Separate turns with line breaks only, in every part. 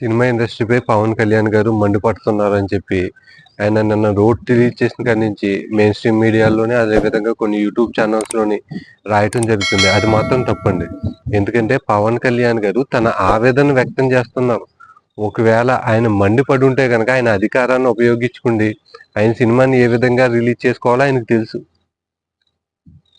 Cinema ఇండస్ట్రీపై Pawan Kalyan గారు మండిపడుతున్నారని చెప్పి ఆయన నిన్న రోడ్ రిలీజ్ చేసిన కాడి నుంచి మెయిన్ స్ట్రీమ్ మీడియాలోనే అదేవిధంగా కొన్ని యూట్యూబ్ ఛానల్స్లోని రాయటం జరుగుతుంది. అది మాత్రం తప్పండి. ఎందుకంటే పవన్ కళ్యాణ్ గారు తన ఆవేదన వ్యక్తం చేస్తున్నారు. ఒకవేళ ఆయన మండిపడి ఉంటే కనుక ఆయన అధికారాన్ని ఉపయోగించుకుండి. ఆయన సినిమాని ఏ విధంగా రిలీజ్ చేసుకోవాలో ఆయనకు తెలుసు.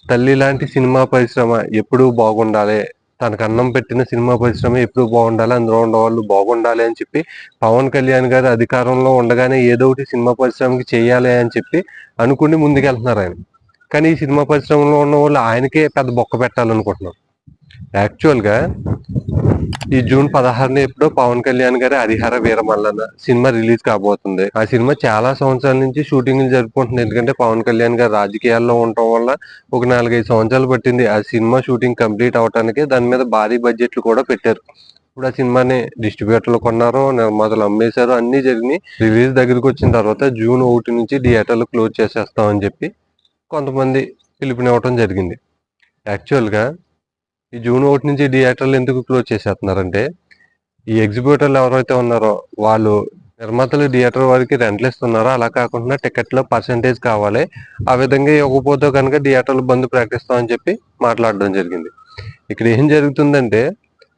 తల్లి లాంటి సినిమా పరిశ్రమ ఎప్పుడూ బాగుండాలి. తనకు అన్నం పెట్టిన సినిమా పరిశ్రమ ఎప్పుడు బాగుండాలి అందులో ఉండేవాళ్ళు బాగుండాలి అని చెప్పి పవన్ కళ్యాణ్ గారు అధికారంలో ఉండగానే ఏదో ఒకటి సినిమా పరిశ్రమకి చేయాలి అని చెప్పి అనుకుని ముందుకెళ్తున్నారు ఆయన. కానీ ఈ సినిమా పరిశ్రమలో ఉన్న వాళ్ళు ఆయనకే పెద్ద బొక్క పెట్టాలనుకుంటున్నారు. యాక్చువల్గా ఈ జూన్ పదహారున ఎప్పుడో పవన్ కళ్యాణ్ గారి హరిహర వీరమల్లన సినిమా రిలీజ్ కాబోతుంది. ఆ సినిమా చాలా సంవత్సరాల నుంచి షూటింగ్లు జరుపుకుంటుంది. ఎందుకంటే పవన్ కళ్యాణ్ గారు రాజకీయాల్లో ఉండటం వల్ల ఒక నాలుగైదు సంవత్సరాలు పట్టింది. ఆ సినిమా షూటింగ్ కంప్లీట్ అవడానికి దాని మీద భారీ బడ్జెట్లు కూడా పెట్టారు. ఇప్పుడు ఆ సినిమాని డిస్ట్రిబ్యూటర్లు కొన్నారు నిర్మాతలు అమ్మేశారు అన్ని జరిగినాయి. రిలీజ్ దగ్గరికి వచ్చిన తర్వాత జూన్ ఒకటి నుంచి థియేటర్లు క్లోజ్ చేసేస్తామని చెప్పి కొంతమంది పిలుపునివ్వటం జరిగింది. యాక్చువల్గా ఈ జూన్ ఒకటి నుంచి థియేటర్లు ఎందుకు క్లోజ్ చేసేస్తున్నారంటే ఈ ఎగ్జిబ్యూటర్లు ఎవరైతే ఉన్నారో వాళ్ళు నిర్మాతలు థియేటర్ వారికి రెంట్లు ఇస్తున్నారో? అలా కాకుండా టికెట్లో పర్సంటేజ్ కావాలి. ఆ విధంగా ఇవ్వకపోతే కనుక థియేటర్లు బంద్ ప్రకటిస్తామని చెప్పి మాట్లాడడం జరిగింది. ఇక్కడ ఏం జరుగుతుందంటే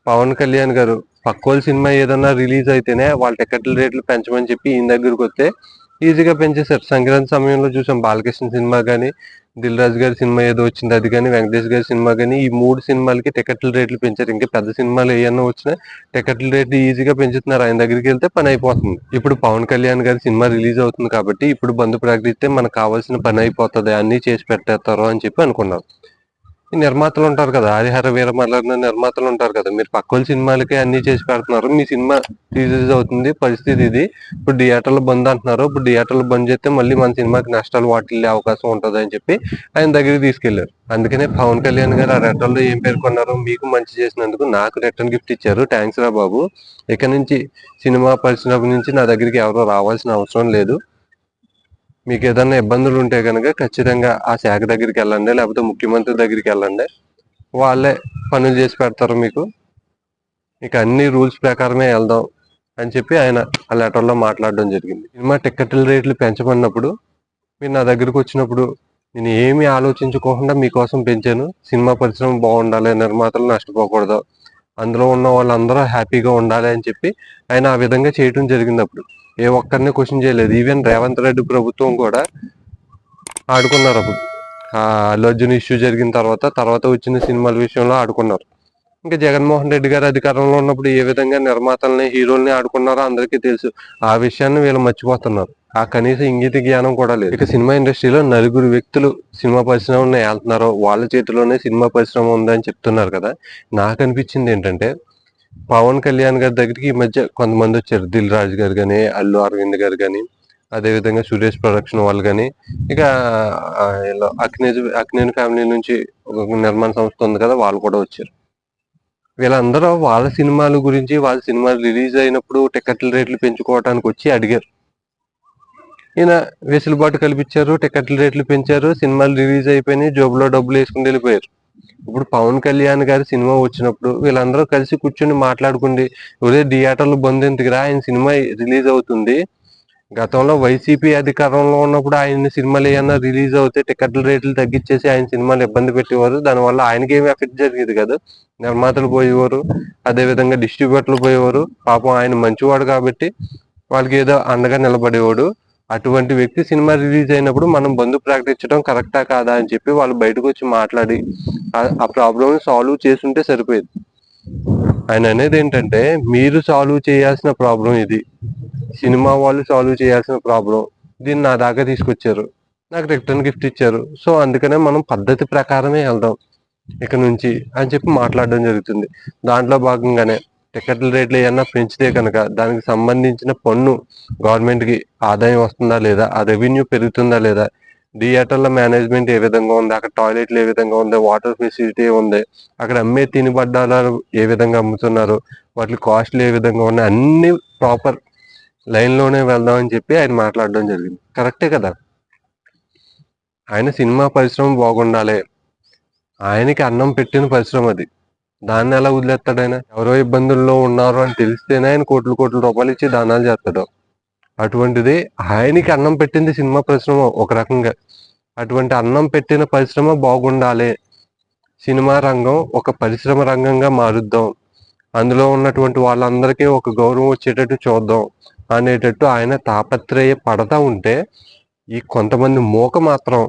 పవన్ కళ్యాణ్ గారు పక్కోళ్ళ సినిమా ఏదన్నా రిలీజ్ అయితేనే వాళ్ళ టికెట్ల రేట్లు పెంచమని చెప్పి ఈయన దగ్గరికి వస్తే ఈజీగా పెంచేశారు. సంక్రాంతి సమయంలో చూసాం బాలకృష్ణ సినిమా కానీ దిల్ రాజు గారి సినిమా ఏదో వచ్చింది అది కానీ వెంకటేష్ గారి సినిమా కానీ ఈ మూడు సినిమాలకి టికెట్ల రేట్లు పెంచారు. ఇంకా పెద్ద సినిమాలు ఏమన్నా వచ్చినా టికెట్ల రేట్లు ఈజీగా పెంచుతున్నారు. ఆయన దగ్గరికి వెళ్తే పని అయిపోతుంది. ఇప్పుడు పవన్ కళ్యాణ్ గారి సినిమా రిలీజ్ అవుతుంది కాబట్టి ఇప్పుడు బంధు ప్రకటిస్తే మనకు కావాల్సిన పని అయిపోతుంది. అన్నీ చేసి పెట్టేస్తారు అని చెప్పి అనుకున్నారు నిర్మాతలు ఉంటారు కదా హరిహర వీరమల్ల నిర్మాతలు ఉంటారు కదా. మీరు పక్కల సినిమాలకి అన్ని చేసి పెడుతున్నారు. మీ సినిమా రిలీజ్ అవుతుంది పరిస్థితి ఇది. ఇప్పుడు థియేటర్లు బంద్ అంటున్నారు. ఇప్పుడు థియేటర్లు బంద్ చేస్తే మళ్ళీ మన సినిమాకి నష్టాలు వాటిల్లే అవకాశం ఉంటుంది అని చెప్పి ఆయన దగ్గరికి తీసుకెళ్ళారు. అందుకనే పవన్ కళ్యాణ్ గారు ఆ రెటర్లో ఏం పేర్కొన్నారు మీకు మంచి చేసినందుకు నాకు రిటర్న్ గిఫ్ట్ ఇచ్చారు. థ్యాంక్స్ రా బాబు. ఇక నుంచి సినిమా పరిశ్రమ నుంచి నా దగ్గరికి ఎవరో రావాల్సిన అవసరం లేదు. మీకు ఏదైనా ఇబ్బందులు ఉంటే కనుక ఖచ్చితంగా ఆ శాఖ దగ్గరికి వెళ్ళండి లేకపోతే ముఖ్యమంత్రి దగ్గరికి వెళ్ళండి. వాళ్ళే పనులు చేసి పెడతారు మీకు. మీకు అన్ని రూల్స్ ప్రకారమే వెళ్దాం అని చెప్పి ఆయన ఆ లెటర్లో మాట్లాడడం జరిగింది. సినిమా టికెట్ల రేట్లు పెంచమన్నప్పుడు మీరు నా దగ్గరకు వచ్చినప్పుడు నేను ఏమీ ఆలోచించుకోకుండా మీకోసం పెంచాను. సినిమా పరిశ్రమ బాగుండాలి నిర్మాతలు నష్టపోకూడదు. అందులో ఉన్న వాళ్ళందరూ హ్యాపీగా ఉండాలి అని చెప్పి ఆయన ఆ విధంగా చేయడం జరిగింది అప్పుడు ఏ ఒక్కరిని క్వశ్చన్ చేయలేదు. ఈవెన్ రేవంత్ రెడ్డి ప్రభుత్వం కూడా ఆడుకున్నారు అప్పుడు. ఆ అల్లు అర్జున్ ఇష్యూ జరిగిన తర్వాత తర్వాత వచ్చిన సినిమాల విషయంలో ఆడుకున్నారు. ఇంకా జగన్మోహన్ రెడ్డి గారు అధికారంలో ఉన్నప్పుడు ఏ విధంగా నిర్మాతల్ని హీరోల్ని ఆడుకున్నారో అందరికీ తెలుసు. ఆ విషయాన్ని వీళ్ళు మర్చిపోతున్నారు. ఆ కనీస ఇంగిత జ్ఞానం కూడా లేదు. ఇక సినిమా ఇండస్ట్రీలో నలుగురు వ్యక్తులు సినిమా పరిశ్రమని వెళ్తున్నారో వాళ్ళ చేతిలోనే సినిమా పరిశ్రమ ఉందని చెప్తున్నారు కదా. నాకు అనిపించింది ఏంటంటే పవన్ కళ్యాణ్ గారి దగ్గరికి ఈ మధ్య కొంతమంది వచ్చారు. దిల్ రాజు గారు కానీ అల్లు అరవింద్ గారు కానీ అదేవిధంగా సురేష్ ప్రొడక్షన్ వాళ్ళు కానీ ఇక అక్నేజ్ అక్నేని ఫ్యామిలీ నుంచి ఒక నిర్మాణ సంస్థ ఉంది కదా వాళ్ళు కూడా వచ్చారు. వీళ్ళందరూ వాళ్ళ సినిమాల గురించి వాళ్ళ సినిమాలు రిలీజ్ అయినప్పుడు టికెట్ల రేట్లు పెంచుకోవడానికి వచ్చి అడిగారు. ఈయన వెసులుబాటు కల్పించారు టికెట్ల రేట్లు పెంచారు సినిమాలు రిలీజ్ అయిపోయినాయి జోబులో డబ్బులు వేసుకుని వెళ్ళిపోయారు. ఇప్పుడు పవన్ కళ్యాణ్ గారి సినిమా వచ్చినప్పుడు వీళ్ళందరూ కలిసి కూర్చొని మాట్లాడుకుంది ఒరే థియేటర్లు బంద్ ఎందుకురా? ఆయన సినిమా రిలీజ్ అవుతుంది. గతంలో వైసీపీ అధికారంలో ఉన్నప్పుడు ఆయన సినిమాలు ఏమన్నా రిలీజ్ అవుతే టికెట్ల రేట్లు తగ్గించేసి ఆయన సినిమాలు ఇబ్బంది పెట్టేవారు. దానివల్ల ఆయనకి ఏమి ఎఫెక్ట్ జరిగేది కాదు. నిర్మాతలు పోయేవారు అదే విధంగా డిస్ట్రిబ్యూటర్లు పోయేవారు. పాపం ఆయన మంచివాడు కాబట్టి వాళ్ళకి ఏదో అండగా నిలబడేవాడు. అటువంటి వ్యక్తి సినిమా రిలీజ్ అయినప్పుడు మనం బంధు ప్రకటించడం కరెక్టా కాదా అని చెప్పి వాళ్ళు బయటకు వచ్చి మాట్లాడి ఆ- ఆ ప్రాబ్లమ్ సాల్వ్ చేసుంటే సరిపోయేది. ఆయన అనేది ఏంటంటే మీరు సాల్వ్ చేయాల్సిన ప్రాబ్లం ఇది. సినిమా వాళ్ళు సాల్వ్ చేయాల్సిన ప్రాబ్లం దీన్ని నా దాకా తీసుకొచ్చారు. నాకు రిటర్న్ గిఫ్ట్ ఇచ్చారు. సో అందుకనే మనం పద్ధతి ప్రకారమే వెళ్దాం ఇక నుంచి అని చెప్పి మాట్లాడడం జరుగుతుంది. దాంట్లో భాగంగానే టికెట్ల రేట్లు ఏమన్నా పెంచితే కనుక దానికి సంబంధించిన పన్ను గవర్నమెంట్కి ఆదాయం వస్తుందా లేదా ఆ రెవెన్యూ పెరుగుతుందా లేదా థియేటర్ల మేనేజ్మెంట్ ఏ విధంగా ఉంది అక్కడ టాయిలెట్లు ఏ విధంగా ఉంది వాటర్ ఫెసిలిటీ ఉంది అక్కడ అమ్మే తినుబడ్డాలు ఏ విధంగా అమ్ముతున్నారు వాటి కాస్ట్లు ఏ విధంగా ఉన్నాయి అన్ని ప్రాపర్ లైన్లోనే వెళ్దామని వెళ్దాం అని చెప్పి ఆయన మాట్లాడడం జరిగింది. కరెక్టే కదా? ఆయన సినిమా పరిశ్రమ బాగుండాలి. ఆయనకి అన్నం పెట్టిన పరిశ్రమ అది. దాన్ని ఎలా వదిలేస్తాడు ఆయన? ఎవరో ఇబ్బందుల్లో ఉన్నారు అని తెలిస్తేనే ఆయన కోట్లు కోట్ల రూపాయలు ఇచ్చి దానాలు చేస్తాడు. అటువంటిది ఆయనకి అన్నం పెట్టింది సినిమా పరిశ్రమ ఒక రకంగా. అటువంటి అన్నం పెట్టిన పరిశ్రమ బాగుండాలి. సినిమా రంగం ఒక పరిశ్రమ రంగంగా మారుద్దాం. అందులో ఉన్నటువంటి వాళ్ళందరికీ ఒక గౌరవం వచ్చేటట్టు చూద్దాం అనేటట్టు ఆయన తాపత్రయ పడతా ఉంటే ఈ కొంతమంది మూక మాత్రం.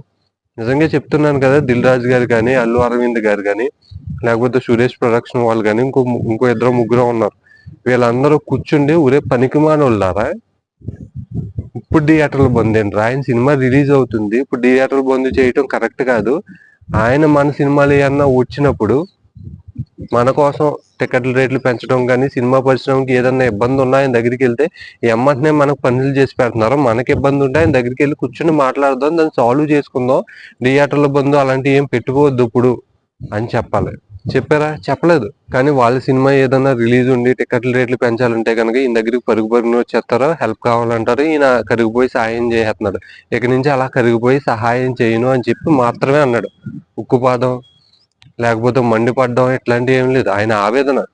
నిజంగా చెప్తున్నాను కదా దిల్ రాజు గారు కానీ అల్లు అరవింద్ గారు కానీ లేకపోతే సురేష్ ప్రొడక్షన్ వాళ్ళు కానీ ఇంకో ఇంకో ఇద్దరు ముగ్గురు ఉన్నారు. వీళ్ళందరూ కూర్చుండి ఊరే పనికి మానోళ్ళారా? ఇప్పుడు థియేటర్లు బంద్ ఏంటి ఆయన సినిమా రిలీజ్ అవుతుంది. ఇప్పుడు థియేటర్లు బంద్ చేయటం కరెక్ట్ కాదు. ఆయన మన సినిమాలు ఏమన్నా వచ్చినప్పుడు మన కోసం టికెట్ల రేట్లు పెంచడం కానీ సినిమా పరిశ్రమకి ఏదన్నా ఇబ్బంది ఉన్నా ఆయన దగ్గరికి వెళ్తే ఎమ్మటనే మనకు పనులు చేసి పెడుతున్నారు. మనకి ఇబ్బంది ఉంటే ఆయన దగ్గరికి వెళ్ళి కూర్చొని మాట్లాడదాం దాన్ని సాల్వ్ చేసుకుందాం. థియేటర్ల బంధు అలాంటివి ఏం పెట్టుకోవద్దు ఇప్పుడు అని చెప్పాలి. చెప్పారా? చెప్పలేదు. కానీ వాళ్ళ సినిమా ఏదన్నా రిలీజ్ ఉండి టికెట్ల రేట్లు పెంచాలంటే కనుక ఈయన దగ్గరికి పరుగు పరుగున వచ్చేస్తారో? హెల్ప్ కావాలంటారు? ఈయన కరిగిపోయి సహాయం చేస్తున్నాడు. ఇక నుంచి అలా కరిగిపోయి సహాయం చేయను అని చెప్పి మాత్రమే అన్నాడు. ఉక్కుపాదం లేకపోతే మండిపడడం ఇట్లాంటివి ఏం లేదు. ఆయన ఆవేదన.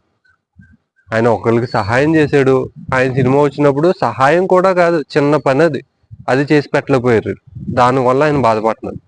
ఆయన ఒకరికి సహాయం చేశాడు. ఆయన సినిమా వచ్చినప్పుడు సహాయం కూడా కాదు. చిన్న పని అది. అది చేసి పెట్టలేకపోయారు. దానివల్ల ఆయన బాధపడుతున్నారు.